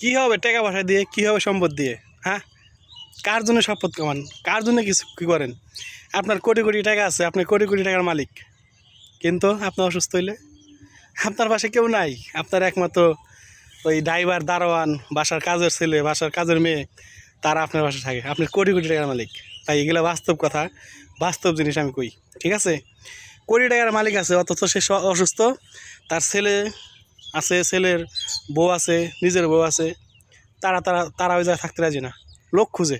কী হবে টাকা পয়সা দিয়ে, কী হবে সম্পদ দিয়ে হ্যাঁ? কার জন্য সম্পদ কমান? কার জন্য কিছু কী করেন? আপনার কোটি কোটি টাকা আছে, আপনি কোটি কোটি টাকার মালিক। কিন্তু আপনি অসুস্থ হইলে? আপনার পাশে কেউ নাই। আপনার একমাত্র ওই ড্রাইভার, দারোয়ান, বাসার কাজের ছেলে, বাসার কাজের মেয়ে, তারা আপনার পাশে থাকে। আপনি কোটি কোটি টাকার মালিক। তাই এগুলো বাস্তব কথা, বাস্তব জিনিস আমি কই, ঠিক আছে? কোটি টাকার মালিক আছে, অথচ সে অসুস্থ, তার ছেলে আছে, ছেলের বউ আছে, নিজের বউ আছে, তারা তারা তারা ওই জায়গায় থাকতে রাজি না। লোক খুঁজে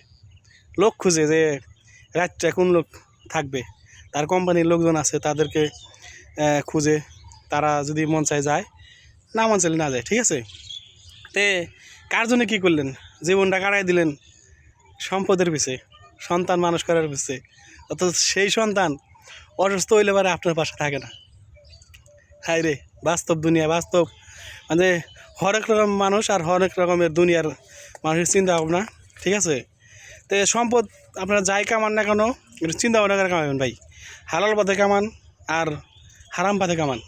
লোক খুঁজে যে রাত্রে কোন লোক থাকবে। তার কোম্পানির লোকজন আছে, তাদেরকে খুঁজে, তারা যদি মন চায় যায়, না মন চাইলে না যায়, ঠিক আছে? তে কার জন্য কী করলেন? জীবনটা কাটাই দিলেন সম্পদের পিছে, সন্তান মানুষ করার পিছে। অথচ সেই সন্তান অসুস্থ হইলে পারে আপনার পাশে থাকে না। হাই রে বাস্তব দুনিয়া, বাস্তব মানে হরেক রকম মানুষ আর হরেক রকমের দুনিয়ার মানুষের চিন্তা ভাবনা, ঠিক আছে? তো সম্পদ আপনারা যাই কামান না কেন চিন্তা ভাবনা করে কামাবেন ভাই। হালাল পথে কামান আর হারাম পথে কামান।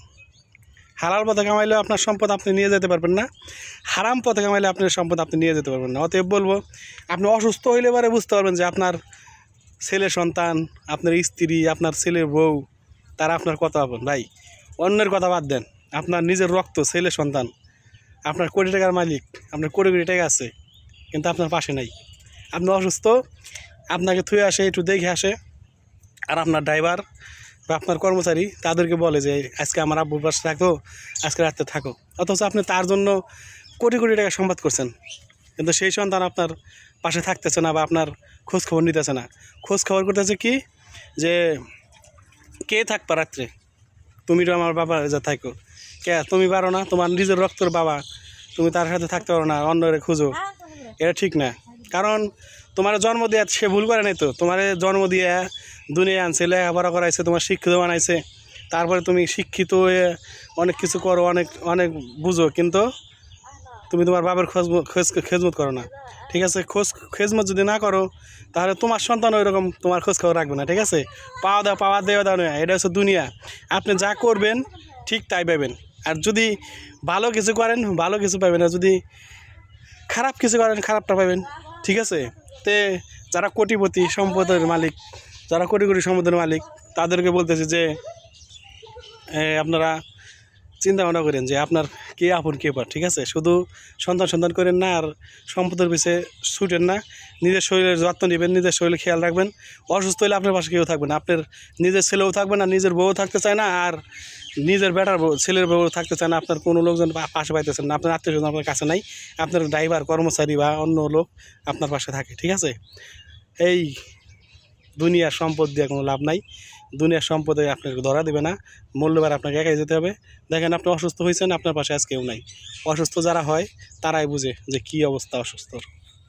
হালাল পথে কামাইলেও আপনার সম্পদ আপনি নিয়ে যেতে পারবেন না। হারাম পথে কামাইলে আপনার সম্পদ আপনি নিয়ে যেতে পারবেন না। অতএব বলব, আপনি অসুস্থ হইলে পরে বুঝতে পারবেন যে আপনার ছেলে সন্তান, আপনার স্ত্রী, আপনার ছেলের বউ, তারা আপনার কথা ভাই। অন্যের কথা বাদ দেন। আপনার নিজের রক্ত, ছেলে, সন্তান, আপনার কোটি টাকার মালিক, আপনার কোটি কোটি টাকা আছে, কিন্তু আপনার পাশে নাই। আপনি অসুস্থ, আপনাকে থুয়ে আসে, একটু দেখে আসে, আর আপনার ড্রাইভার বা আপনার কর্মচারী তাদেরকে বলে যে, আজকে আমার আব্বুর পাশে থাকো, আজকে রাত্রে থাকো। অথচ আপনি তার জন্য কোটি কোটি টাকা সম্পাদ করছেন। কিন্তু সেই সন্তান আপনার পাশে থাকতেছে না বা আপনার খোঁজ খবর নিতেছে না। খোঁজ খবর করতেছে কি? যে, কে থাকবা রাত্রে? তুমি আমার বাবা যা থাকো। কে, তুমি পারো না? তোমার নিজের রক্তর বাবা। তুমি তার সাথে থাকতে পারো না, অন্যরে খুঁজো। এটা ঠিক না। কারণ তোমার জন্ম দেওয়া সে ভুল করে নাই তো। তোমার জন্ম দিয়ে দুনিয়া আনছে, লেখাপড়া করাইছে, তোমার শিক্ষিত বানাইছে। তারপরে তুমি শিক্ষিত হয়ে অনেক কিছু করো, অনেক অনেক বুঝো। কিন্তু তুমি তোমার বাবার খোঁজ খোঁজ, খেজমত করো না। ঠিক আছে? খোঁজ, খেজমত যদি না করো, তাহলে তোমার সন্তান ওই রকম তোমার খোঁজ খবর রাখবে না। ঠিক আছে? পাওয়া দাও, পাওয়া দেওয়া দাও নয় এটা হচ্ছে দুনিয়া। আপনি যা করবেন, ঠিক তাই পাবেন। আর যদি ভালো কিছু করেন, ভালো কিছু পাবেন আর যদি খারাপ কিছু করেন, খারাপটা পাবেন, ঠিক আছে? তে যারা কোটিপতি সম্পদের মালিক, যারা কোটি কোটি সম্পদের মালিক, তাদেরকে বলতেছে যে আপনারা চিন্তা ভাবনা করেন যে আপনার কে আপন কে পার ঠিক আছে? শুধু সন্তান সন্তান করেন না, আর সম্পদের পিছিয়ে ছুটেন না। নিজের শরীরের যত্ন নেবেন, নিজের শরীরে খেয়াল রাখবেন। অসুস্থ হলে আপনার পাশে কেউ থাকবে না। আপনার নিজের ছেলেও থাকবে না, নিজের বউ থাকতে চায় না, আর নিজের বেটার বউ, ছেলের বউ থাকতে চায় না। আপনার কোনো লোকজন পাশে পাইতেছেন না। আপনার আত্মীয় আপনার কাছে নাই। আপনার ড্রাইভার, কর্মচারী বা অন্য লোক আপনার পাশে থাকে, ঠিক আছে? এই দুনিয়ার সম্পদ দিয়ে কোনো লাভ নাই। দুনিয়ার সম্পদে আপনাকে ধরা দেবে না। মূল্যবার আপনাকে একাই যেতে হবে। দেখেন আপনি অসুস্থ হয়েছেন, আপনার পাশে আজ কেউ নাই। অসুস্থ যারা হয়, তারাই বুঝে যে কি অবস্থা অসুস্থর।